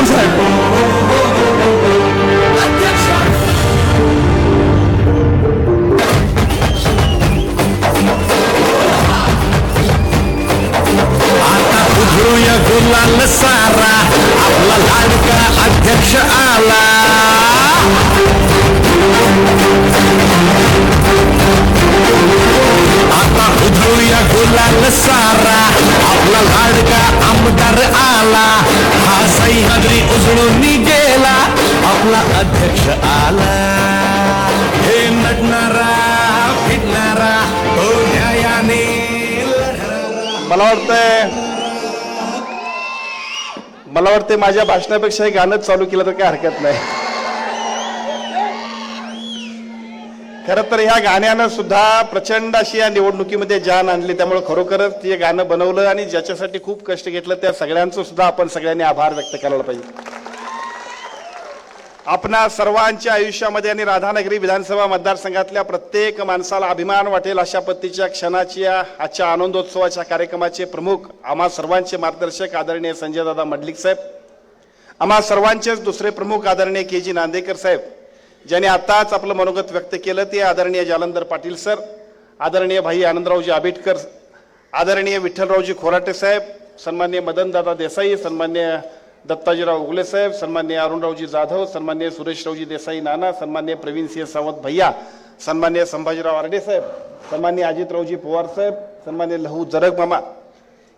जाधव साहेब मला वाटते माझ्या भाषणापेक्षा हे गाणंच चालू केलं तर काही हरकत नाही. खरं तर ह्या गाण्यानं सुद्धा प्रचंड अशी या निवडणुकीमध्ये जान आणली. त्यामुळे खरोखरच ते गाणं बनवलं आणि ज्याच्यासाठी खूप कष्ट घेतलं त्या सगळ्यांचं सुद्धा आपण सगळ्यांनी आभार व्यक्त करायला पाहिजे. आपणा सर्वांच्या आयुष्यामध्ये आणि राधानगरी विधानसभा मतदारसंघातल्या प्रत्येक माणसाला अभिमान वाटेल अशा पद्धतीच्या क्षणाची या आजच्या आनंदोत्सवाच्या कार्यक्रमाचे प्रमुख आम्हा सर्वांचे मार्गदर्शक आदरणीय संजयदादा मडलिक साहेब आम्हा सर्वांचेच दुसरे प्रमुख आदरणीय के जी नांदेकर साहेब ज्यांनी आताच आपलं मनोगत व्यक्त केलं ते आदरणीय जालंधर पाटील सर आदरणीय भाई आनंदरावजी आबिटकर आदरणीय विठ्ठलरावजी खोराटे साहेब सन्मान्य मदनदादा देसाई सन्मान्य दत्ताजीराव उगले साहेब सन्मान्य अरुणरावजी जाधव सन्मान्य सुरेशरावजी देसाई नाना सन्मान्य प्रवीण सिंह सावंत भैया सन्मान्य संभाजीराव आरडे साहेब सन्मान्य अजितरावजी पवार साहेब सन्मान्य लहू जरग मामा.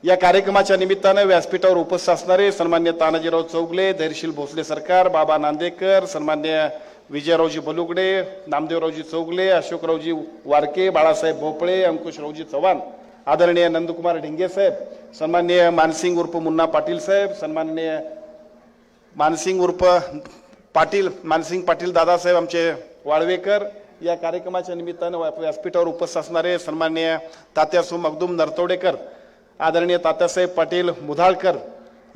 या कार्यक्रमाच्या निमित्तानं व्यासपीठावर उपस्थित असणारे सन्मान्य तानाजीराव चौगले धैर्यशील भोसले सरकार बाबा नांदेकर सन्मान्य विजयरावजी बलुगडे नामदेवरावजी चौगले अशोकरावजी वारके बाळासाहेब भोपळे अंकुशरावजी चव्हाण. आदरणीय नंदकुमार ढिंगे साहेब सन्मान्य मानसिंग उर्फ मुन्ना पाटील साहेब सन्माननीय मानसिंग उर्फ पाटील मानसिंग पाटील दादासाहेब आमचे वाळवेकर या कार्यक्रमाच्या निमित्तानं व्या- व्यासपीठावर उपस्थित असणारे सन्माननीय तात्यासू मगदूम नरतोडेकर आदरणीय तात्यासाहेब पाटील मुधाळकर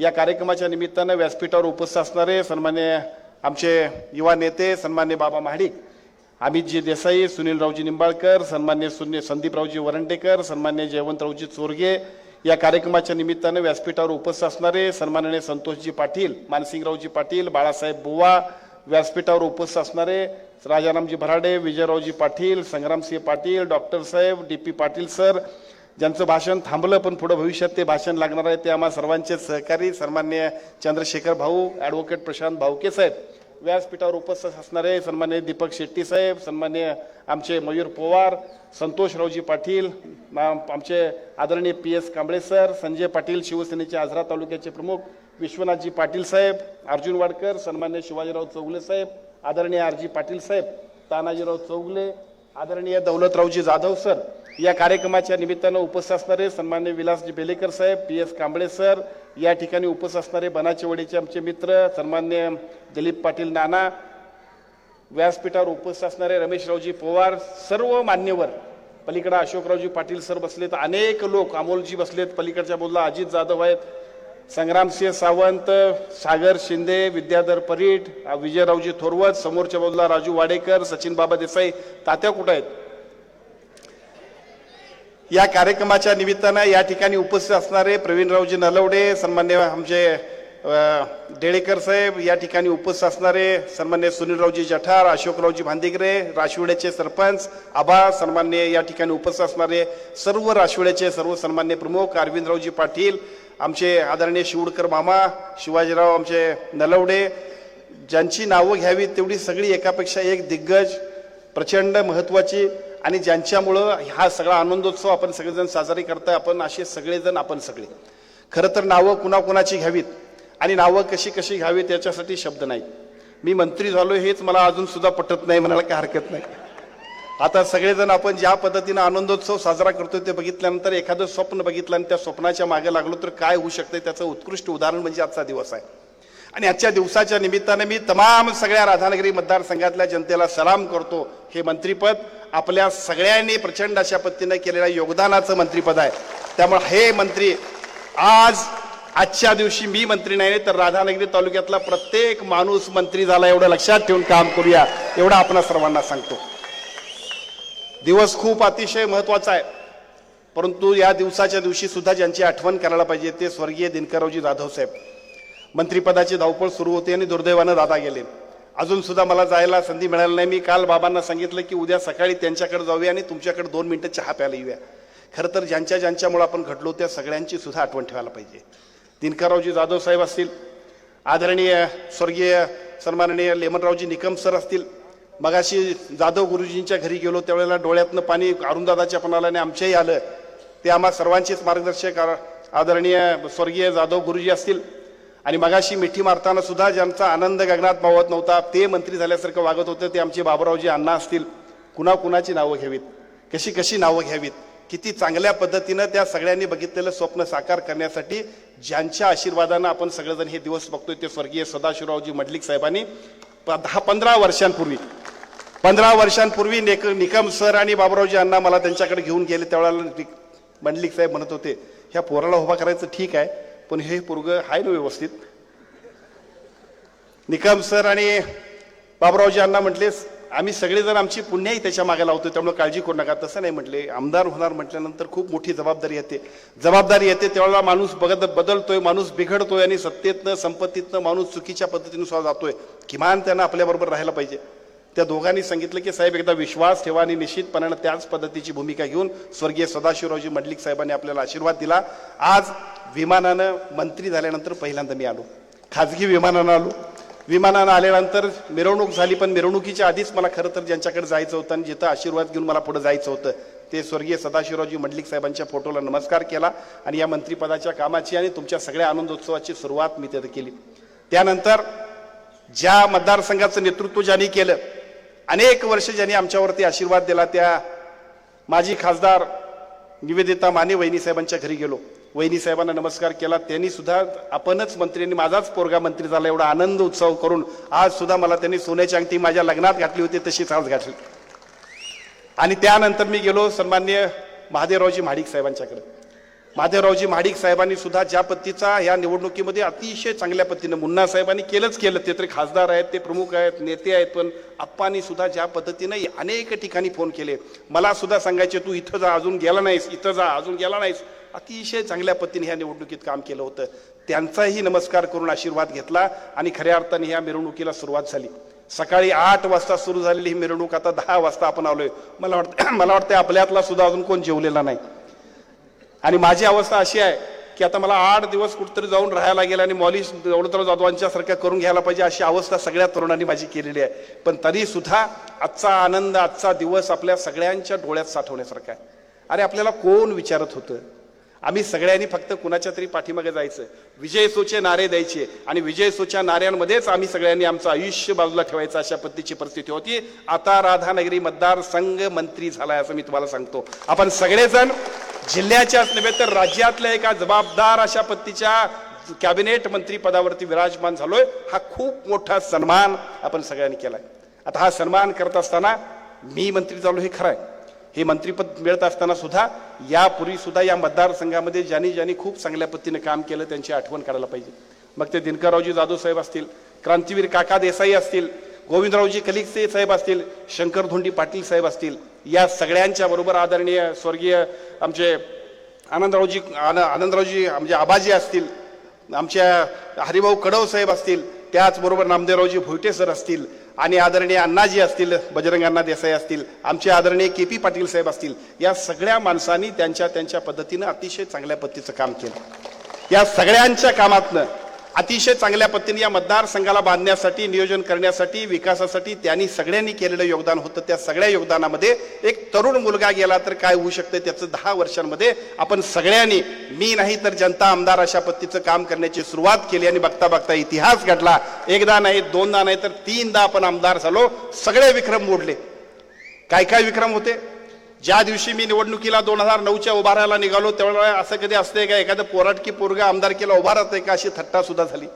या कार्यक्रमाच्या निमित्तानं व्यासपीठावर उपस्थित असणारे सन्मान्य आमचे युवा नेते सन्मान्य बाबा महाडिक अमितजी देसाई सुनीलरावजी निंबाळकर सन्मान्य सुनी संदीपरावजी वरंडेकर सन्मान्य जयवंतरावजी चोरगे या कार्यक्रमाच्या निमित्तानं व्यासपीठावर उपस्थित असणारे सन्माननीय संतोषजी पाटील मानसिंगरावजी पाटील बाळासाहेब बुवा व्यासपीठावर उपस्थित असणारे राजारामजी भराडे विजयरावजी पाटील संग्रामसिंह पाटील डॉक्टर साहेब डी पी पाटील सर. ज्यांचं भाषण थांबलं पण पुढं भविष्यात ते भाषण लागणार आहे ते आम्हा सर्वांचे सहकारी सन्मान्य चंद्रशेखर भाऊ ॲडव्होकेट प्रशांत भाऊके साहेब. व्यासपीठावर उपस्थित असणारे सन्मान्य दीपक शेट्टी साहेब सन्मान्य आमचे मयूर पोवार संतोषरावजी पाटील आमचे आदरणीय P S Kamble sir Sanjay Patil शिवसेनेचे आजरा तालुक्याचे प्रमुख विश्वनाथजी पाटील साहेब अर्जुन वाडकर सन्मान्य शिवाजीराव चौगले साहेब आदरणीय आर जी पाटील साहेब तानाजीराव चौगले आदरणीय दौलतरावजी जाधव सर या कार्यक्रमाच्या निमित्तानं उपस्थित असणारे सन्मान्य विलासजी बेलेकर साहेब पी एस कांबळे सर या ठिकाणी उपस्थित असणारे बनाचेवाडीचे आमचे मित्र सन्मान्य दिलीप पाटील नाना व्यासपीठावर उपस्थित असणारे रमेशरावजी पवार सर्व मान्यवर पलीकडे अशोकरावजी पाटील सर बसलेत अनेक लोक अमोलजी बसलेत पलीकडच्या बोलला अजित जाधव आहेत संग्रामसिंह सावंत सागर शिंदे विद्याधर परीट विजयरावजी थोरवत समोरच्या बाजूला राजू वाडेकर सचिन बाबा देसाई. तात्या कुठं आहेत? या कार्यक्रमाच्या निमित्तानं या ठिकाणी उपस्थित असणारे प्रवीणरावजी नलवडे सन्मान्य आमचे डेळेकर साहेब या ठिकाणी उपस्थित असणारे सन्मान्य सुनीलरावजी जठार अशोकरावजी भांदिगरे राशिवड्याचे सरपंच आबा सन्मान्य या ठिकाणी उपस्थित असणारे सर्व राशिवड्याचे सर्व सन्मान्य प्रमुख अरविंदरावजी पाटील आमचे आदरणीय शिवडकर मामा शिवाजीराव आमचे नलवडे ज्यांची नावं घ्यावी तेवढी सगळी एकापेक्षा एक दिग्गज प्रचंड महत्वाची आणि ज्यांच्यामुळं हा सगळा आनंदोत्सव आपण सगळेजण साजरी करताय आपण असे सगळेजण आपण सगळे. खरं तर नावं कुणाकुणाची घ्यावीत आणि नावं कशी कशी घ्यावीत याच्यासाठी शब्द नाहीत मी मंत्री झालो हेच मला अजूनसुद्धा पटत नाही म्हणायला काही हरकत नाही. आता सगळेजण आपण ज्या पद्धतीनं आनंदोत्सव साजरा करतोय ते बघितल्यानंतर एखादं स्वप्न बघितलं आणि त्या स्वप्नाच्या मागे लागलो तर काय होऊ शकतं त्याचं उत्कृष्ट उदाहरण म्हणजे आजचा दिवस आहे. आणि आजच्या दिवसाच्या निमित्ताने मी तमाम सगळ्या राधानगरी मतदारसंघातल्या जनतेला सलाम करतो. हे मंत्रीपद आपल्या सगळ्यांनी प्रचंड अशा पद्धतीनं केलेल्या योगदानाचं मंत्रीपद आहे. त्यामुळे हे मंत्री आज आजच्या दिवशी मी मंत्री नाही तर राधानगरी तालुक्यातला प्रत्येक माणूस मंत्री झाला एवढं लक्षात ठेवून काम करूया एवढं आपण सर्वांना सांगतो. दिवस खूप अतिशय महत्त्वाचा आहे. परंतु या दिवसाच्या दिवशी सुद्धा ज्यांची आठवण करायला पाहिजे ते स्वर्गीय दिनकररावजी जाधव साहेब. मंत्रिपदाची धावपळ सुरू होती आणि दुर्दैवानं दादा गेले. अजून सुद्धा मला जायला संधी मिळाली नाही. मी काल बाबांना सांगितलं की उद्या सकाळी त्यांच्याकडे जाऊया आणि तुमच्याकडे दोन मिनटं चहा प्यायला येऊया. खरं तर ज्यांच्या ज्यांच्यामुळे आपण घडलो त्या सगळ्यांची सुद्धा आठवण ठेवायला पाहिजे. दिनकररावजी जाधव साहेब असतील. आदरणीय स्वर्गीय सन्माननीय लेमनरावजी निकम सर असतील. मगाशी जाधव गुरुजींच्या घरी गेलो त्यावेळेला डोळ्यातनं पाणी अरुणदादाच्या पणाला आणि आमच्याही आलं. ते आम्हा सर्वांचेच मार्गदर्शक आ- आदरणीय स्वर्गीय जाधव गुरुजी असतील. आणि मगाशी मिठी मारताना सुद्धा ज्यांचा आनंद गगनात मावत नव्हता ते मंत्री झाल्यासारखं वागत होतं ते आमचे बाबुरावजी अण्णा असतील. कुणा कुणाची नावं घ्यावीत? कशी कशी नावं घ्यावीत? किती चांगल्या पद्धतीनं त्या सगळ्यांनी बघितलेलं स्वप्न साकार करण्यासाठी ज्यांच्या आशीर्वादानं आपण सगळेजण हे दिवस बघतोय ते स्वर्गीय सदाशिवरावजी मडलिक साहेबांनी. दहा पंधरा वर्षांपूर्वी पंधरा वर्षांपूर्वी नेक निकम सर आणि बाबुरावजी अण्णा मला त्यांच्याकडे घेऊन गेले. त्यावेळेला मंडलिक साहेब म्हणत होते ह्या पोराला उभा करायचं ठीक आहे पण हे पोरग आहे ना व्यवस्थित? निकम सर आणि बाबुरावजी अण्णा म्हटलेस आम्ही सगळेजण आमची पुण्याही त्याच्यामागे लावतो त्यामुळे काळजी करू नका. तसं नाही म्हटले. आमदार होणार म्हटल्यानंतर खूप मोठी जबाबदारी येते. जबाबदारी येते त्यावेळेला माणूस बघत बदलतोय माणूस बिघडतोय आणि सत्तेतनं संपत्तीतनं माणूस चुकीच्या पद्धतीनुसार जातोय. किमान त्यांना आपल्याबरोबर राहायला पाहिजे. त्या दोघांनी सांगितलं की साहेब एकदा विश्वास ठेवा आणि निश्चितपणानं त्याच पद्धतीची भूमिका घेऊन स्वर्गीय सदाशिवरावजी मंडलिक साहेबांनी आपल्याला आशीर्वाद दिला. आज विमानानं मंत्री झाल्यानंतर पहिल्यांदा मी आलो. खाजगी विमानानं आलो. विमानानं आल्यानंतर मिरवणूक झाली पण मिरवणुकीच्या आधीच मला खरं तर ज्यांच्याकडे जायचं होतं आणि जिथं आशीर्वाद घेऊन मला पुढे जायचं होतं ते स्वर्गीय सदाशिवरावजी मंडलिक साहेबांच्या फोटोला नमस्कार केला आणि या मंत्रिपदाच्या कामाची आणि तुमच्या सगळ्या आनंदोत्सवाची सुरुवात मी तिथं केली. त्यानंतर ज्या मतदारसंघाचं नेतृत्व ज्यांनी केलं अनेक वर्ष ज्यांनी आमच्यावरती आशीर्वाद दिला त्या माजी खासदार निवेदिता माने वहिनी साहेबांच्या घरी गेलो. वहिनी साहेबांना नमस्कार केला. त्यांनी सुद्धा आपणच मंत्र्यांनी माझाच पोरगा मंत्री झाला. एवढा आनंद उत्सव करून आज सुद्धा मला त्यांनी सोन्याची अंगठी माझ्या लग्नात घातली होती तशीच आज घातली. आणि त्यानंतर मी गेलो सन्मान्य महादेवरावजी महाडिक साहेबांच्याकडे. महादेवरावजी महाडिक साहेबांनी सुद्धा ज्या पद्धतीचा या निवडणुकीमध्ये अतिशय चांगल्या पद्धतीनं मुन्ना साहेबांनी केलंच केलं. ते तरी खासदार आहेत ते प्रमुख आहेत नेते आहेत पण आप्पांनी सुद्धा ज्या पद्धतीनं अनेक ठिकाणी फोन केले. मला सुद्धा सांगायचे तू इथं जा अजून गेला नाहीस इथं जा अजून गेला नाहीस. अतिशय चांगल्या पद्धतीने ह्या निवडणुकीत काम केलं होतं. त्यांचाही नमस्कार करून आशीर्वाद घेतला आणि खऱ्या अर्थाने ह्या मिरवणुकीला सुरुवात झाली. सकाळी आठ वाजता सुरू झालेली ही मिरवणूक आता दहा वाजता आपण आलोय. मला वाटतं मला वाटतं आपल्यातला सुद्धा अजून कोण जेवलेला नाही. आणि माझी अवस्था अशी आहे की आता मला आठ दिवस कुठेतरी जाऊन राहायला गेलं आणि मॉलिश दौलतराव जाधवांच्या सारख्या करून घ्यायला पाहिजे अशी अवस्था सगळ्या तरुणांनी माझी केलेली आहे. पण तरी सुद्धा आजचा आनंद आजचा दिवस आपल्या सगळ्यांच्या डोळ्यात साठवण्यासारखा आहे. अरे आपल्याला कोण विचारत होतं? आम्ही सगळ्यांनी फक्त कुणाच्या तरी पाठीमागे जायचं. विजय सोचे नारे द्यायचे आणि विजय सोच्या नाऱ्यांमध्येच आम्ही सगळ्यांनी आमचं आयुष्य बाजूला ठेवायचं अशा पद्धतीची परिस्थिती होती. आता राधानगरी मतदारसंघ मंत्री झालाय असं मी तुम्हाला सांगतो. आपण सगळेजण जिल्ह्याच्याच नव्हे तर राज्यातल्या एका जबाबदार अशा पद्धतीच्या कॅबिनेट मंत्री पदावरती विराजमान झालोय. हा खूप मोठा सन्मान आपण सगळ्यांनी केलाय. आता हा सन्मान करत असताना मी मंत्री झालो हे खरं आहे. हे मंत्रीपद मिळत असताना सुद्धा यापूर्वी सुद्धा या मतदारसंघामध्ये ज्यांनी ज्यांनी खूप चांगल्या पद्धतीने काम केलं त्यांची आठवण काढायला पाहिजे. मग ते दिनकररावजी जाधव साहेब असतील क्रांतीवीर काका देसाई असतील गोविंदरावजी कलिकसे साहेब असतील शंकर धोंडी पाटील साहेब असतील या सगळ्यांच्या बरोबर आदरणीय स्वर्गीय आमचे आनंदरावजी आन- आनंदरावजी म्हणजे आबाजी असतील आमच्या हरिभाऊ कडव साहेब असतील त्याचबरोबर नामदेवरावजी भोयटे सर असतील आणि आदरणीय अण्णाजी असतील बजरंग अण्णा देसाई असतील आमचे आदरणीय के पी पाटील साहेब असतील या सगळ्या माणसांनी त्यांच्या त्यांच्या पद्धतीनं अतिशय चांगल्या पद्धतीचं काम केलं. या सगळ्यांच्या कामातनं अतिशय चांगल्या पद्धतीने या मतदारसंघाला बांधण्यासाठी नियोजन करण्यासाठी विकासासाठी त्यांनी सगळ्यांनी केलेलं योगदान होतं. त्या सगळ्या योगदानामध्ये एक तरुण मुलगा गेला तर काय होऊ शकतं त्याचं दहा वर्षांमध्ये आपण सगळ्यांनी मी नाही तर जनता आमदार अशा पद्धतीचं काम करण्याची सुरुवात केली आणि बघता बघता इतिहास घडला. एकदा नाही दोनदा नाही तर तीनदा आपण आमदार झालो. सगळे विक्रम मोडले. काय काय विक्रम होते? ज्या दिवशी मी निवडणुकीला दोन हजार नऊच्या उभारायला निघालो त्यावेळेला असं कधी असतंय का एखादं पोराटकी पोरगा आमदारकीला उभा राहतंय का अशी थट्टा सुद्धा झाली.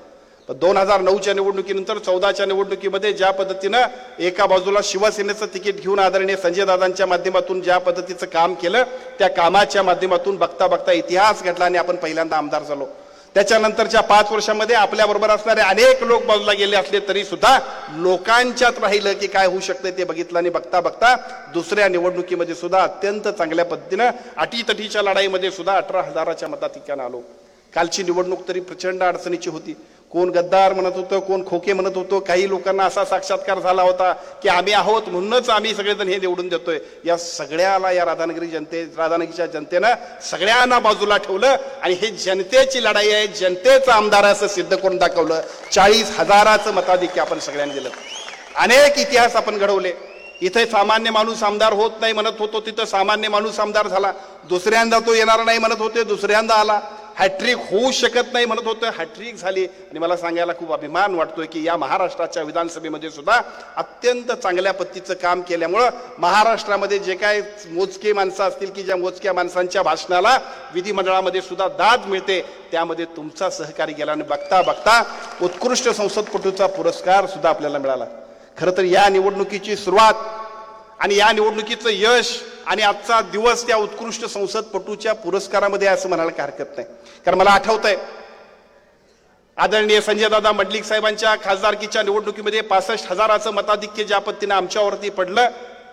पण दोन हजार नऊच्या निवडणुकीनंतर चौदाच्या निवडणुकीमध्ये ज्या पद्धतीनं एका बाजूला शिवसेनेचं तिकीट घेऊन आदरणीय संजय दादांच्या माध्यमातून ज्या पद्धतीचं काम केलं त्या कामाच्या माध्यमातून बघता बघता इतिहास घडला आणि आपण पहिल्यांदा आमदार झालो. त्याच्यानंतरच्या पाच वर्षामध्ये आपल्याबरोबर असणारे अनेक लोक बाजूला गेले असले तरी सुद्धा लोकांच्यात राहिलं की काय होऊ शकतं ते बघितलं आणि बघता बघता दुसऱ्या निवडणुकीमध्ये सुद्धा अत्यंत चांगल्या पद्धतीनं अटीतटीच्या लढाईमध्ये सुद्धा अठरा हजाराच्या मताधिक्यानं आलो. कालची निवडणूक तरी प्रचंड अडचणीची होती. कोण गद्दार म्हणत होतं कोण खोके म्हणत होतो काही लोकांना असा साक्षात्कार झाला होता की आम्ही आहोत म्हणूनच आम्ही सगळेजण हे निवडून देतोय. या सगळ्याला या राधानगरी जनते राधानगरीच्या जनतेनं सगळ्यांना बाजूला ठेवलं आणि हे जनतेची लढाई आहे जनतेचं आमदार असं सिद्ध करून दाखवलं. चाळीस हजाराचं मताधिक्य आपण सगळ्यांनी दिलं. अनेक इतिहास आपण घडवले. इथे सामान्य माणूस आमदार होत नाही म्हणत होतो तिथं सामान्य माणूस आमदार झाला. दुसऱ्यांदा तो येणार नाही म्हणत होते दुसऱ्यांदा आला. हॅट्रिक होऊ शकत नाही म्हणत होतं. हॅट्रिक झाली. आणि मला सांगायला खूप अभिमान वाटतोय की या महाराष्ट्राच्या विधानसभेमध्ये सुद्धा अत्यंत चांगल्या पद्धतीचं काम केल्यामुळं महाराष्ट्रामध्ये जे काय मोजके माणसं असतील की ज्या मोजक्या माणसांच्या भाषणाला विधिमंडळामध्ये सुद्धा दाद मिळते त्यामध्ये तुमचा सहकारी गेला. आणि बघता बघता उत्कृष्ट संसदपटूचा पुरस्कार सुद्धा आपल्याला मिळाला. खरं तर या निवडणुकीची सुरुवात आणि या निवडणुकीचं यश आणि आजचा दिवस त्या उत्कृष्ट संसदपटूच्या पुरस्कारामध्ये असं म्हणायला काय हरकत नाही. कारण मला आठवत आहे आदरणीय संजय दादा मंडलिक साहेबांच्या खासदारकीच्या निवडणुकीमध्ये पासष्ट हजाराचं मताधिक्य ज्या पद्धतीनं आमच्यावरती पडलं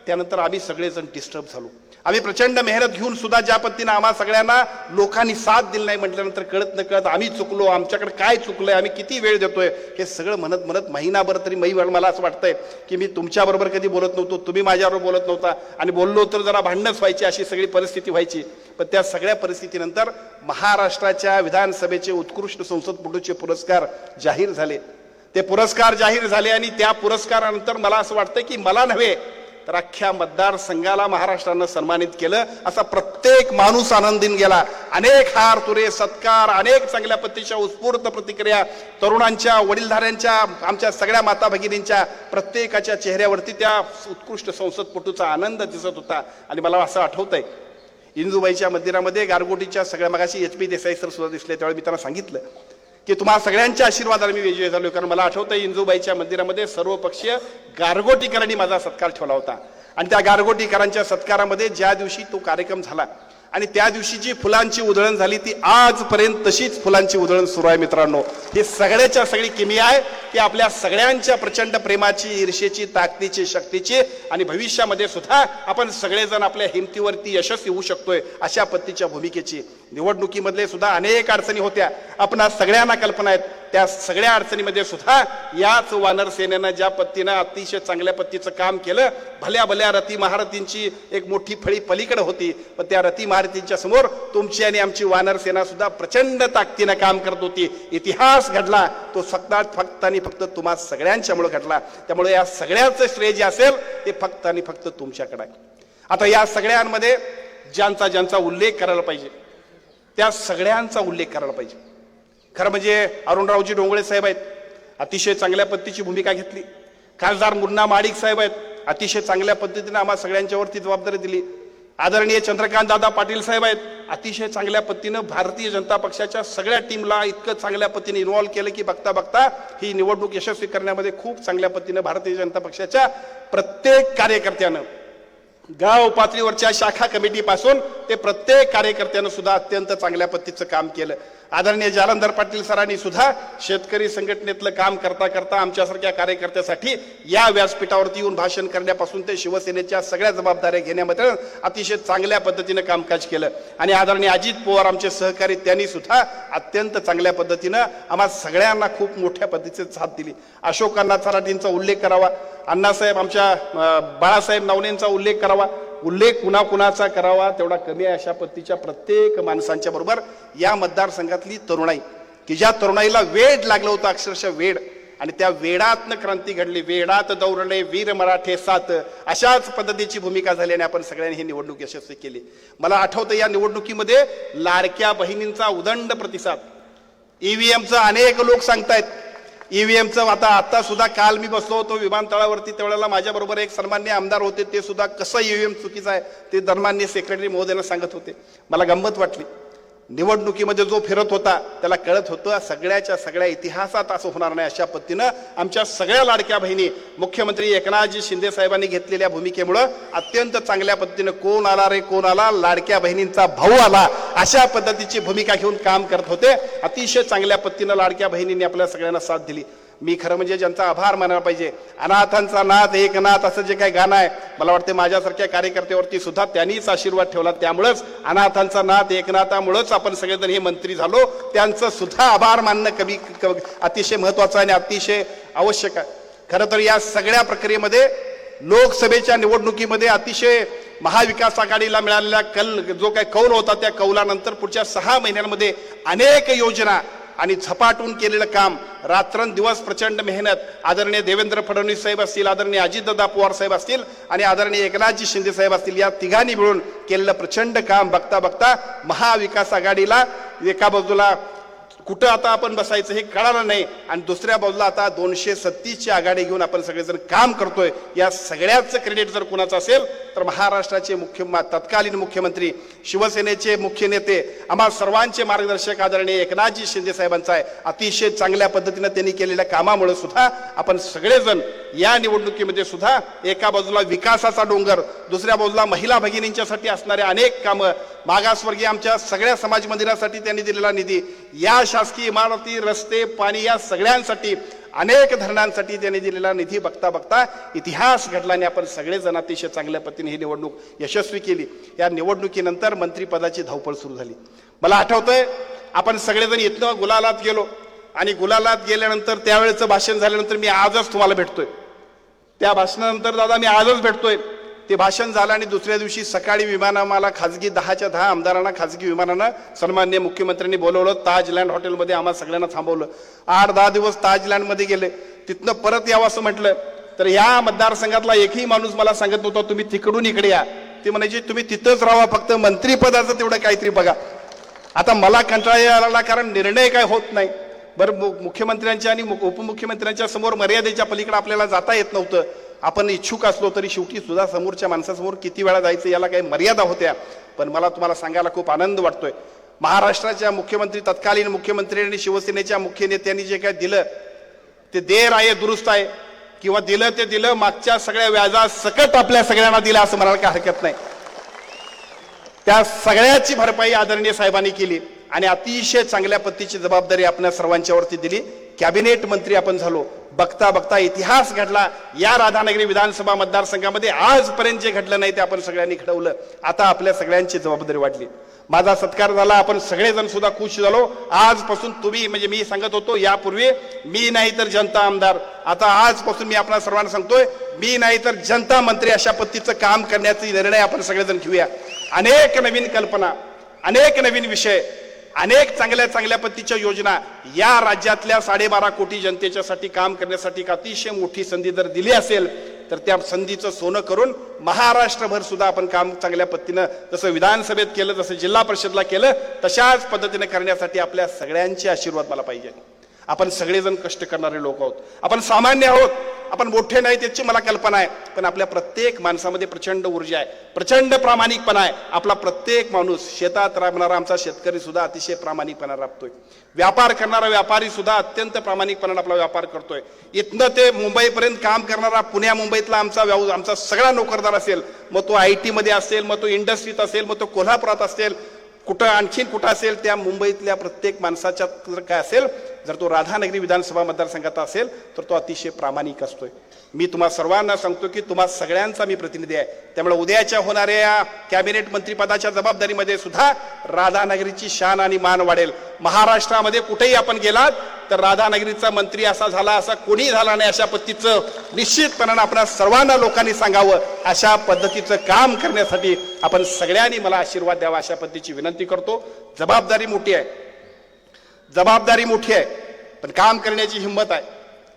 त्यानंतर आम्ही सगळेजण डिस्टर्ब झालो. आम्ही प्रचंड मेहनत घेऊन सुद्धा ज्या पद्धतीनं आम्हा सगळ्यांना लोकांनी साथ दिली नाही म्हटल्यानंतर कळत न कळत आम्ही चुकलो आमच्याकडे काय चुकलंय आम्ही किती वेळ देतोय हे सगळं म्हणत म्हणत महिनाभर तरी मै मला असं वाटतंय की मी तुमच्याबरोबर कधी बोलत नव्हतो तुम्ही माझ्याबरोबर बोलत नव्हता आणि बोललो तर जरा भांडणच व्हायची अशी सगळी परिस्थिती व्हायची. पण त्या सगळ्या परिस्थितीनंतर महाराष्ट्राच्या विधानसभेचे उत्कृष्ट संसदपटूचे पुरस्कार जाहीर झाले. ते पुरस्कार जाहीर झाले आणि त्या पुरस्कारानंतर मला असं वाटतं की मला नव्हे तर अख्ख्या मतदारसंघाला महाराष्ट्रानं सन्मानित केलं. असा प्रत्येक माणूस आनंदीन गेला. अनेक हार तुरे सत्कार अनेक चांगल्या पद्धतीच्या उत्स्फूर्त प्रतिक्रिया तरुणांच्या वडीलधाऱ्यांच्या आमच्या सगळ्या माता भगिनींच्या प्रत्येकाच्या चेहऱ्यावरती त्या उत्कृष्ट संसदपटूचा आनंद दिसत होता. आणि मला असं आठवतंय इंदुबाईच्या मंदिरामध्ये गारगोटीच्या सगळ्या मगाशी एच पी देसाई सर सुद्धा दिसले त्यावेळी मी त्यांना सांगितलं की तुम्हाला सगळ्यांच्या आशीर्वादाला मी विजय झालो कारण मला आठवतं इंजूबाईच्या मंदिरामध्ये सर्वपक्षीय गारगोटीकरांनी माझा सत्कार ठेवला होता. आणि त्या गारगोटीकरांच्या सत्कारामध्ये ज्या दिवशी तो कार्यक्रम झाला आणि त्या दिवशी जी फुलांची उधळण झाली ती आजपर्यंत तशीच फुलांची उधळण सुरू आहे मित्रांनो. ही सगळ्याच्या सगळी किमी आहे की आपल्या सगळ्यांच्या प्रचंड प्रेमाची ईर्षेची ताकदीची शक्तीची आणि भविष्यामध्ये सुद्धा आपण सगळेजण आपल्या हिमतीवरती यशस्वी होऊ शकतोय अशा पद्धतीच्या भूमिकेची. निवडणुकीमधले सुद्धा अनेक अडचणी होत्या. आपण सगळ्यांना कल्पना आहेत. त्या सगळ्या अडचणीमध्ये सुद्धा याच वानर सेनेनं ज्या पत्तीनं अतिशय चांगल्या पत्तीचं काम केलं भल्या भल्या रती महारथींची एक मोठी फळी पलीकडे होती पण त्या रती महारथींच्या समोर तुमची आणि आमची वानर सेना सुद्धा प्रचंड ताकदीनं काम करत होती. इतिहास घडला तो फक्त फक्त आणि फक्त तुम्हा सगळ्यांच्यामुळे घडला. त्यामुळे या सगळ्याचं श्रेय जे असेल ते फक्त आणि फक्त तुमच्याकडे आहे. आता या सगळ्यांमध्ये ज्यांचा ज्यांचा उल्लेख करायला पाहिजे त्या सगळ्यांचा उल्लेख करायला पाहिजे. खरं म्हणजे अरुणरावजी डोंगळे साहेब आहेत. अतिशय चांगल्या पद्धतीची भूमिका घेतली. खासदार मुन्ना माडिक साहेब आहेत. अतिशय चांगल्या पद्धतीने आम्हा सगळ्यांच्यावरती जबाबदारी दिली. आदरणीय चंद्रकांत दादा पाटील साहेब आहेत. अतिशय चांगल्या पद्धतीनं भारतीय जनता पक्षाच्या सगळ्या टीमला इतकं चांगल्या पद्धतीने इन्व्हॉल्व्ह केलं की बघता बघता ही निवडणूक यशस्वी करण्यामध्ये खूप चांगल्या पद्धतीनं भारतीय जनता पक्षाच्या प्रत्येक कार्यकर्त्यानं गाव पातळीवरच्या शाखा कमिटीपासून ते प्रत्येक कार्यकर्त्यानं सुद्धा अत्यंत चांगल्या पद्धतीचं काम केलं. आदरणीय जालंधर पाटील सरांनी सुद्धा शेतकरी संघटनेतलं काम करता करता आमच्यासारख्या कार्यकर्त्यासाठी या व्यासपीठावरती येऊन भाषण करण्यापासून ते शिवसेनेच्या सगळ्या जबाबदाऱ्या घेण्यामध्ये अतिशय चांगल्या पद्धतीनं कामकाज केलं. आणि आदरणीय अजित पवार आमचे सहकारी त्यांनी सुद्धा अत्यंत चांगल्या पद्धतीनं आम्हा सगळ्यांना खूप मोठ्या पद्धतीने साथ दिली. अशोक अण्णा सराटींचा उल्लेख करावा अण्णासाहेब आमच्या बाळासाहेब नवनेंचा उल्लेख करावा उल्लेख कुणाकुणाचा करावा तेवढा कमी आहे अशा पद्धतीच्या प्रत्येक माणसांच्या बरोबर. या मतदारसंघातली तरुणाई की ज्या तरुणाईला वेड लागलं होतं अक्षरशः वेड. आणि त्या वेडातनं क्रांती घडली. वेडात दौरले वीर मराठे सात. अशाच पद्धतीची भूमिका झाली आणि आपण सगळ्यांनी ही निवडणूक यशस्वी केली. मला आठवतं या निवडणुकीमध्ये लाडक्या बहिणींचा उदंड प्रतिसाद. ईव्हीएमचं अनेक लोक सांगतायत ईव्हीएमचं आता आता सुद्धा काल मी बसलो होतो विमानतळावरती. त्यावेळेला माझ्याबरोबर एक सन्मान्य आमदार होते. ते सुद्धा कसं ईव्हीएम चुकीचं आहे ते धर्मान्य सेक्रेटरी महोदयांना सांगत होते. मला गंमत वाटली. निवडणुकीमध्ये जो फिरत होता त्याला कळत होतं सगळ्याच्या सगळ्या इतिहासात असं होणार नाही अशा पद्धतीनं आमच्या सगळ्या लाडक्या बहिणी मुख्यमंत्री एकनाथजी शिंदे साहेबांनी घेतलेल्या भूमिकेमुळं अत्यंत चांगल्या पद्धतीनं कोण आला रे कोण आला लाडक्या बहिणींचा भाऊ आला अशा पद्धतीची भूमिका घेऊन काम करत होते. अतिशय चांगल्या पद्धतीनं लाडक्या बहिणींनी आपल्या सगळ्यांना साथ दिली. मी खरं म्हणजे ज्यांचा आभार मानायला पाहिजे. अनाथांचा नाथ एक नाथ असं जे काही गाणं आहे मला वाटते माझ्यासारख्या कार्यकर्त्यावरती सुद्धा त्यांनीच आशीर्वाद ठेवला. त्यामुळंच अनाथांचा नाथ एकनाथामुळंच आपण सगळेजण हे मंत्री झालो. त्यांचं सुद्धा आभार मानणं कमी क- अतिशय महत्वाचं आणि अतिशय आवश्यक आहे. खरं तर या सगळ्या प्रक्रियेमध्ये लोकसभेच्या निवडणुकीमध्ये अतिशय महाविकास आघाडीला मिळालेला कल जो काही कौल होता त्या कौलानंतर पुढच्या सहा महिन्यांमध्ये अनेक योजना आणि झपाटून केलेलं काम रात्रंदिवस प्रचंड मेहनत आदरणीय देवेंद्र फडणवीस साहेब असतील आदरणीय अजितदादा पवार साहेब असतील आणि आदरणीय एकनाथजी शिंदे साहेब असतील या तिघांनी मिळून केलेलं प्रचंड काम बघता बघता महाविकास आघाडीला एका बाजूला कुठं आता आपण बसायचं हे कळालं नाही. आणि दुसऱ्या बाजूला आता दोनशे सत्तीसची आघाडी घेऊन आपण सगळेजण काम करतोय. या सगळ्याचं क्रेडिट जर कुणाचं असेल तर महाराष्ट्राचे मुख्य मा- तत्कालीन मुख्यमंत्री शिवसेनेचे मुख्य नेते आम्हा सर्वांचे मार्गदर्शक आदरणीय एकनाथजी शिंदे साहेबांचा आहे. अतिशय चांगल्या पद्धतीनं त्यांनी केलेल्या कामामुळे सुद्धा आपण सगळेजण या निवडणुकीमध्ये सुद्धा एका बाजूला विकासाचा डोंगर दुसऱ्या बाजूला महिला भगिनींच्यासाठी असणारे अनेक कामं मागासवर्गीय आमच्या सगळ्या समाज मंदिरासाठी त्यांनी दिलेला निधी. या शासकीय इमारती रस्ते पाणी या सगळ्यांसाठी अनेक धरणांसाठी त्यांनी दिलेला निधी बघता बघता इतिहास घडल्याने आपण सगळेजण अतिशय चांगल्या पद्धतीने ही निवडणूक यशस्वी केली. या निवडणुकीनंतर मंत्रिपदाची धावपळ सुरू झाली. मला आठवतंय आपण सगळेजण इथनं गुलालात गेलो आणि गुलालात गेल्यानंतर त्यावेळेचं भाषण झाल्यानंतर मी आजच तुम्हाला भेटतोय. त्या भाषणानंतर दादा मी आजच भेटतोय. ते भाषण झालं आणि दुसऱ्या दिवशी सकाळी विमानामाला खाजगी दहाच्या दहा आमदारांना खाजगी विमानानं सन्मान्य मुख्यमंत्र्यांनी बोलवलं. ताजलँड हॉटेलमध्ये आम्हाला सगळ्यांना थांबवलं. आठ दहा दिवस ताजलँडमध्ये गेले. तिथनं परत यावं असं म्हटलं. तर या मतदारसंघातला एकही माणूस मला सांगत नव्हता तुम्ही तिकडून इकडे या. ते म्हणायचे तुम्ही तिथंच राहा फक्त मंत्रीपदाचं तेवढं काहीतरी बघा. आता मला कंटाळा यायला कारण निर्णय काय होत नाही. बरं मु- मुख्यमंत्र्यांच्या आणि उपमुख्यमंत्र्यांच्या समोर मर्यादेच्या पलीकडे आपल्याला जाता येत नव्हतं. आपण इच्छुक असलो तरी शेवटी सुद्धा समोरच्या माणसासमोर किती वेळा जायचं याला काही मर्यादा होत्या. पण मला तुम्हाला सांगायला खूप आनंद वाटतोय. महाराष्ट्राच्या मुख्यमंत्री तत्कालीन मुख्यमंत्री आणि शिवसेनेच्या मुख्य नेत्यांनी जे काय दिलं ते देर आहे दुरुस्त आहे. किंवा दिलं ते दिलं मागच्या सगळ्या व्याजा सकट आपल्या सगळ्यांना दिलं असं म्हणायला काय हरकत नाही. त्या सगळ्याची भरपाई आदरणीय साहेबांनी केली आणि अतिशय चांगल्या पद्धतीची जबाबदारी आपल्या सर्वांच्यावरती दिली. कॅबिनेट मंत्री आपण झालो. बघता बघता इतिहास घडला. या राधानगरी विधानसभा मतदारसंघामध्ये आजपर्यंत जे घडलं नाही ते आपण सगळ्यांनी घडवलं. आता आपल्या सगळ्यांची जबाबदारी वाढली. माझा सत्कार झाला. आपण सगळेजण सुद्धा खुश झालो. आजपासून तुम्ही म्हणजे मी सांगत होतो यापूर्वी मी नाही तर जनता आमदार. आता आजपासून मी आपल्या सर्वांना सांगतोय मी नाही तर जनता मंत्री अशा पद्धतीचं काम करण्याचा निर्णय आपण सगळेजण घेऊया. अनेक नवीन कल्पना अनेक नवीन विषय अनेक चांगल्या चांगल्या पद्धतीच्या योजना या राज्यातल्या साडेबारा कोटी जनतेच्यासाठी काम करण्यासाठी एक अतिशय मोठी संधी जर दिली असेल तर त्या संधीचं सोनं करून महाराष्ट्रभर सुद्धा आपण काम चांगल्या पद्धतीनं जसं विधानसभेत केलं जसं जिल्हा परिषदला केलं तशाच पद्धतीने करण्यासाठी आपल्या सगळ्यांचे आशीर्वाद मला पाहिजे. आपण सगळेजण कष्ट करणारे लोक आहोत. आपण सामान्य आहोत. आपण मोठे नाही त्याची मला कल्पना आहे. पण आपल्या प्रत्येक माणसामध्ये प्रचंड ऊर्जा आहे. प्रचंड प्रामाणिकपणा आहे. आपला प्रत्येक माणूस शेतात राबणारा आमचा शेतकरी सुद्धा अतिशय प्रामाणिकपणा राबतोय. व्यापार करणारा व्यापारी सुद्धा अत्यंत प्रामाणिकपणाने आपला व्यापार करतोय. इथनं ते मुंबईपर्यंत काम करणारा पुण्या मुंबईतला आमचा व्याव आमचा सगळा नोकरदार असेल. मग तो आय टीमध्ये असेल मग तो इंडस्ट्रीत असेल मग तो कोल्हापुरात असेल कुठं आणखीन कुठं असेल त्या मुंबईतल्या प्रत्येक माणसाच्या जर काय असेल जर तो राधानगरी विधानसभा मतदारसंघात असेल तर तो अतिशय प्रामाणिक असतोय. मी तुम्हा सर्वांना सांगतो की तुम्हा सगळ्यांचा मी प्रतिनिधी आहे. त्यामुळे उद्याच्या होणाऱ्या या कॅबिनेट मंत्रीपदाच्या जबाबदारीमध्ये सुद्धा राधानगरीची शान आणि मान वाढेल. महाराष्ट्रामध्ये कुठेही आपण गेलात तर राधानगरीचा मंत्री असा झाला असा कोणी झाला नाही अशा पद्धतीचं निश्चितपणानं आपण सर्वांना लोकांनी सांगावं अशा पद्धतीचं काम करण्यासाठी आपण सगळ्यांनी मला आशीर्वाद द्यावा अशा पद्धतीची विनंती करतो. जबाबदारी मोठी आहे. जबाबदारी मोठी आहे. पण काम करण्याची हिंमत आहे.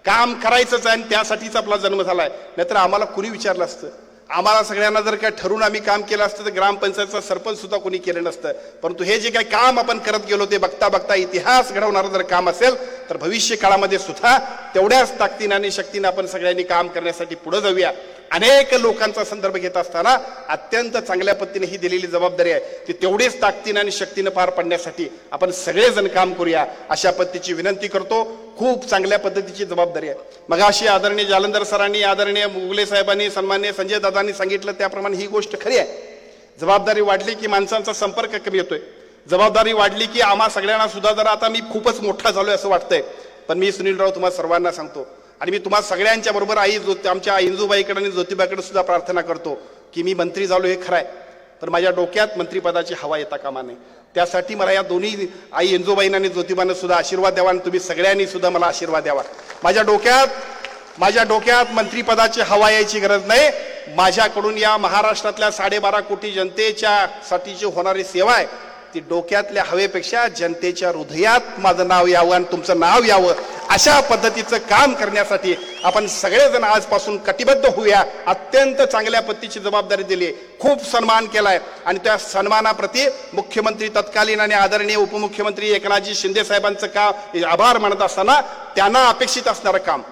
काम करायचंच आहे आणि त्यासाठीच आपला जन्म झाला आहे. नाहीतर आम्हाला कुणी विचारलं असतं? आम्हाला सगळ्यांना जर काय ठरून आम्ही काम केलं असतं तर ग्रामपंचायतचा सरपंच सुद्धा कोणी केलं नसतं. परंतु हे जे काही काम आपण करत गेलो ते बघता बघता इतिहास घडवणारं जर काम असेल तर भविष्य काळामध्ये सुद्धा तेवढ्याच ताकदीनं आणि शक्तीनं आपण सगळ्यांनी काम करण्यासाठी पुढे जाऊया. अनेक लोकांचा संदर्भ घेत असताना अत्यंत चांगल्या पद्धतीने ही दिलेली जबाबदारी आहे ती तेवढीच ताकदीनं आणि शक्तीनं पार पाडण्यासाठी आपण सगळेजण काम करूया अशा पद्धतीची विनंती करतो. खूप चांगल्या पद्धतीची जबाबदारी आहे. मग अशी आदरणीय जालंधर सरांनी आदरणीय मुगले साहेबांनी सन्मान्य संजय दादांनी सांगितलं त्याप्रमाणे ही गोष्ट खरी आहे. जबाबदारी वाढली की माणसांचा संपर्क कमी होतोय. जबाबदारी वाढली की आम्हा सगळ्यांना सुद्धा जरा आता मी खूपच मोठा झालोय असं वाटतंय. पण मी सुनीलराव तुम्हाला सर्वांना सांगतो. आणि मी तुम्हा सगळ्यांच्या बरोबर आई जो आमच्या इंजूबाईकडे आणि ज्योतिबाईकडे सुद्धा प्रार्थना करतो की मी मंत्री झालो हे खरं आहे पण माझ्या डोक्यात मंत्रीपदाची हवा येता कामा नये. त्यासाठी मला या दोन्ही आई इंजोबाईंना आणि ज्योतिबानं सुद्धा आशीर्वाद द्यावा आणि तुम्ही सगळ्यांनी सुद्धा मला आशीर्वाद द्यावा. माझ्या डोक्यात माझ्या डोक्यात मंत्रीपदाची हवा यायची गरज नाही. माझ्याकडून या महाराष्ट्रातल्या साडेबारा कोटी जनतेच्या साठीची होणारी सेवा आहे. ती डोक्यातल्या हवेपेक्षा जनतेच्या हृदयात माझं नाव यावं आणि तुमचं नाव यावं अशा पद्धतीचं काम करण्यासाठी आपण सगळेजण आजपासून कटिबद्ध होऊया. अत्यंत चांगल्या पद्धतीची जबाबदारी दिली. खूप सन्मान केलाय. आणि त्या सन्मानाप्रती मुख्यमंत्री तत्कालीन आणि आदरणीय उपमुख्यमंत्री एकनाथजी शिंदे साहेबांचं काम आभार मानत असताना त्यांना अपेक्षित असणारं काम.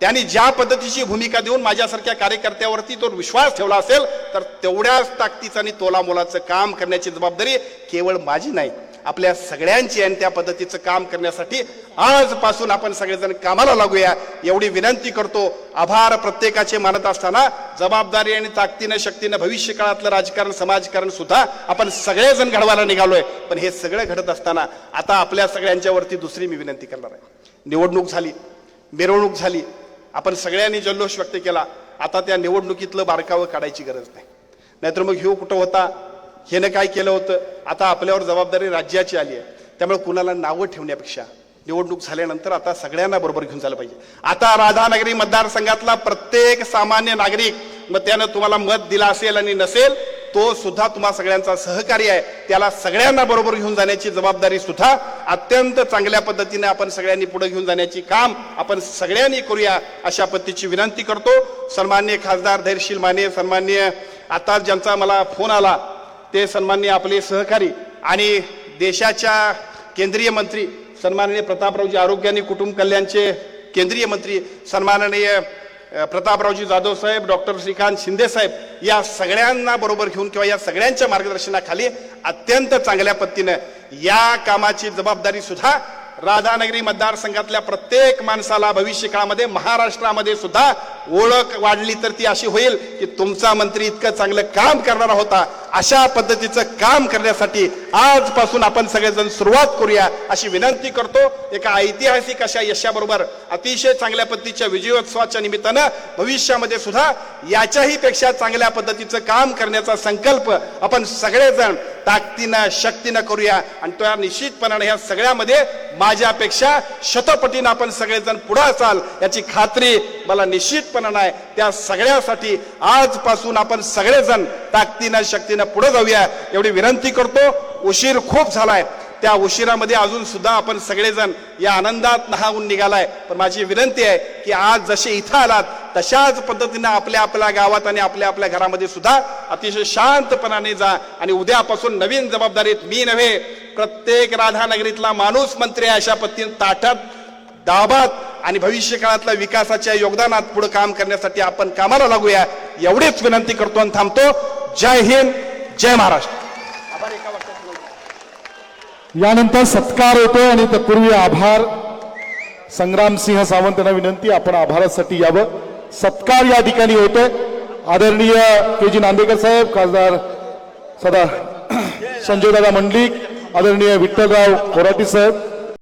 त्यांनी ज्या पद्धतीची भूमिका देऊन माझ्यासारख्या कार्यकर्त्यावरती तो विश्वास ठेवला असेल तर तेवढ्याच ताकदीचं आणि तोलामोलाचं काम करण्याची जबाबदारी केवळ माझी नाही आपल्या सगळ्यांची आणि त्या पद्धतीचं काम करण्यासाठी आजपासून आपण सगळेजण कामाला लागूया. एवढी विनंती करतो आभार प्रत्येकाचे मानत असताना. जबाबदारी आणि ताकदीनं शक्तीनं भविष्य काळातलं राजकारण समाजकारण सुद्धा आपण सगळेजण घडवायला निघालोय. पण हे सगळं घडत असताना आता आपल्या सगळ्यांच्यावरती दुसरी मी विनंती करणार आहे. निवडणूक झाली मिरवणूक झाली आपण सगळ्यांनी जल्लोष व्यक्त केला. आता त्या निवडणुकीतलं बारकावं काढायची गरज नाही. नाहीतर मग ह्यो कुठं होता? ह्यानं काय केलं होतं? आता आपल्यावर जबाबदारी राज्याची आली आहे. त्यामुळे कुणाला नावं ठेवण्यापेक्षा निवडणूक झाल्यानंतर आता सगळ्यांना बरोबर घेऊन झालं पाहिजे. आता राधानगरी मतदारसंघातला प्रत्येक सामान्य नागरिक मग त्यानं तुम्हाला मत दिला असेल आणि नसेल तो सुद्धा तुम्हा सगळ्यांचा सहकारी आहे. त्याला सगळ्यांना बरोबर घेऊन जाण्याची जबाबदारी सुद्धा अत्यंत चांगल्या पद्धतीने आपण सगळ्यांनी पुढे घेऊन जाण्याची काम आपण सगळ्यांनी करूया अशा पद्धतीची विनंती करतो. सन्मान्य खासदार धैर्यशील माने सन्मान्य आता ज्यांचा मला फोन आला ते सन्मान्य आपले सहकारी आणि देशाच्या केंद्रीय मंत्री सन्माननीय प्रतापरावजी आरोग्य आणि कुटुंब कल्याणचे केंद्रीय मंत्री सन्माननीय प्रतापरावजी जाधव साहेब डॉक्टर श्रीकांत शिंदे साहेब या सगळ्यांना बरोबर घेऊन किंवा या सगळ्यांच्या मार्गदर्शनाखाली अत्यंत चांगल्या पद्धतीनं या कामाची जबाबदारी सुद्धा राधानगरी मतदारसंघातल्या प्रत्येक माणसाला भविष्य काळामध्ये महाराष्ट्रामध्ये सुद्धा ओळख वाढली तर ती अशी होईल की तुमचा मंत्री इतकं चांगलं काम करणारा होता. अशा पद्धतीचं काम करण्यासाठी आजपासून आपण सगळेजण सुरुवात करूया अशी विनंती करतो. एका ऐतिहासिक अशा यशाबरोबर अतिशय चांगल्या पद्धतीच्या विजयोत्सवाच्या निमित्तानं भविष्यामध्ये सुद्धा याच्याही पेक्षा चांगल्या पद्धतीचं काम करण्याचा संकल्प आपण सगळेजण ताकदीनं शक्तीनं करूया. आणि त्या निश्चितपणाने ह्या सगळ्यामध्ये माझ्यापेक्षा शतपटीनं आपण सगळेजण पुढे असाल याची खात्री मला निश्चित निश्चितपणानं नाही त्या सगळ्यासाठी आजपासून आपण सगळेजण ताकदीनं शक्तीनं पुढे जाऊया. एवढी विनंती करतो. उशीर खूप झालाय. त्या उशिरामध्ये अजून सुद्धा आपण सगळेजण या आनंदात नहावून निघालाय. पण माझी विनंती आहे की आज जसे इथं आलात तशाच पद्धतीनं आपल्या आपल्या गावात आणि आपल्या आपल्या घरामध्ये सुद्धा अतिशय शांतपणाने जा आणि उद्यापासून नवीन जबाबदारीत मी नव्हे प्रत्येक राधानगरीतला माणूस मंत्री अशा पद्धतीने ताटात दाबात आणि भविष्य काळातल्या विकासाच्या योगदानात पुढे काम करण्यासाठी आपण कामाला लागूया. एवढीच विनंती करतो आणि थांबतो. जय हिंद जय महाराष्ट्र. यानंतर सत्कार होतोय आणि तत्पूर्वी आभार. संग्रामसिंह सावंत यांना विनंती आपण आभारासाठी यावं. सत्कार या ठिकाणी होतोय. आदरणीय के जी नांदेकर साहेब खासदार सदा संजयदादा मंडलिक आदरणीय विठ्ठलराव कोराटी साहेब